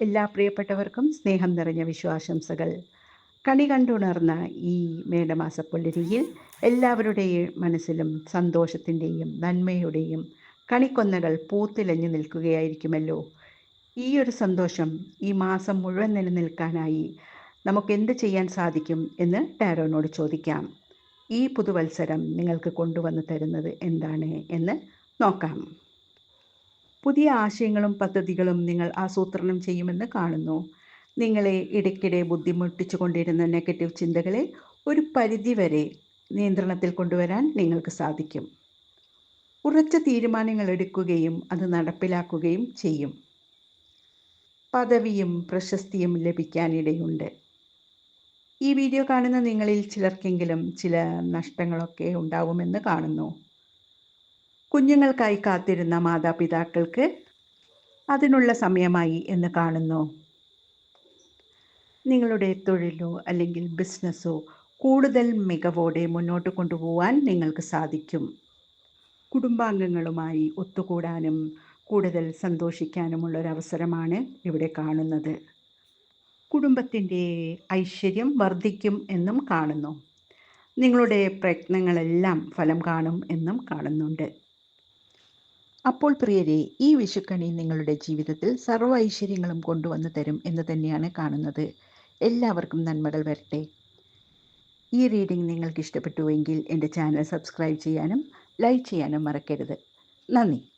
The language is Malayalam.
എല്ലാ പ്രിയപ്പെട്ടവർക്കും സ്നേഹം നിറഞ്ഞ വിശ്വാശംസകൾ. കണി കണ്ടുണർന്ന ഈ മേടമാസ മേടമാസപ്പുള്ളിരിയിൽ എല്ലാവരുടെയും മനസ്സിലും സന്തോഷത്തിന്റെയും നന്മയുടെയും കണിക്കൊന്നകൾ പൂത്തിലഞ്ഞു നിൽക്കുകയായിരിക്കുമല്ലോ. ഈ ഒരു സന്തോഷം ഈ മാസം മുഴുവൻ നിലനിൽക്കാനായി നമുക്ക് എന്ത് ചെയ്യാൻ സാധിക്കും എന്ന് ടാരോനോട് ചോദിക്കാം. ഈ പുതുവത്സരം നിങ്ങൾക്ക് കൊണ്ടുവന്ന് തരുന്നത് എന്താണ് എന്ന് നോക്കാം. പുതിയ ആശയങ്ങളും പദ്ധതികളും നിങ്ങൾ ആസൂത്രണം ചെയ്യുമെന്ന് കാണുന്നു. നിങ്ങളെ ഇടയ്ക്കിടെ ബുദ്ധിമുട്ടിച്ചു കൊണ്ടിരുന്ന നെഗറ്റീവ് ചിന്തകളെ ഒരു പരിധിവരെ നിയന്ത്രണത്തിൽ കൊണ്ടുവരാൻ നിങ്ങൾക്ക് സാധിക്കും. ഉറച്ച തീരുമാനങ്ങൾ എടുക്കുകയും അത് നടപ്പിലാക്കുകയും ചെയ്യും. പദവിയും പ്രശസ്തിയും ലഭിക്കാനിടയുണ്ട്. ഈ വീഡിയോ കാണുന്ന നിങ്ങളിൽ ചിലർക്കെങ്കിലും ചില നഷ്ടങ്ങളൊക്കെ ഉണ്ടാവുമെന്ന് കാണുന്നു. കുഞ്ഞുങ്ങൾക്കായി കാത്തിരുന്ന മാതാപിതാക്കൾക്ക് അതിനുള്ള സമയമായി എന്ന് കാണുന്നു. നിങ്ങളുടെ തൊഴിലോ അല്ലെങ്കിൽ ബിസിനസ്സോ കൂടുതൽ മികവോടെ മുന്നോട്ട് കൊണ്ടുപോകാൻ നിങ്ങൾക്ക് സാധിക്കും. കുടുംബാംഗങ്ങളുമായി ഒത്തുകൂടാനും കൂടുതൽ സന്തോഷിക്കാനുമുള്ള സന്തോഷിക്കാനുമുള്ളൊരവസരമാണ് ഇവിടെ കാണുന്നത്. കുടുംബത്തിന്റെ ഐശ്വര്യം വർദ്ധിക്കും എന്നും കാണുന്നു. നിങ്ങളുടെ പ്രയത്നങ്ങളെല്ലാം ഫലം കാണും എന്നും കാണുന്നുണ്ട്. അപ്പോൾ പ്രിയരെ ഈ വിഷുക്കണി നിങ്ങളുടെ ജീവിതത്തിൽ സർവ ഐശ്വര്യങ്ങളും കൊണ്ടുവന്നു തരും എന്ന് തന്നെയാണ് കാണുന്നത്. എല്ലാവർക്കും നന്മകൾ വരട്ടെ. ഈ റീഡിംഗ് നിങ്ങൾക്ക് ഇഷ്ടപ്പെട്ടുവെങ്കിൽ എന്റെ ചാനൽ സബ്സ്ക്രൈബ് ചെയ്യാനും ലൈക്ക് ചെയ്യാനും മറക്കരുത്. നന്ദി.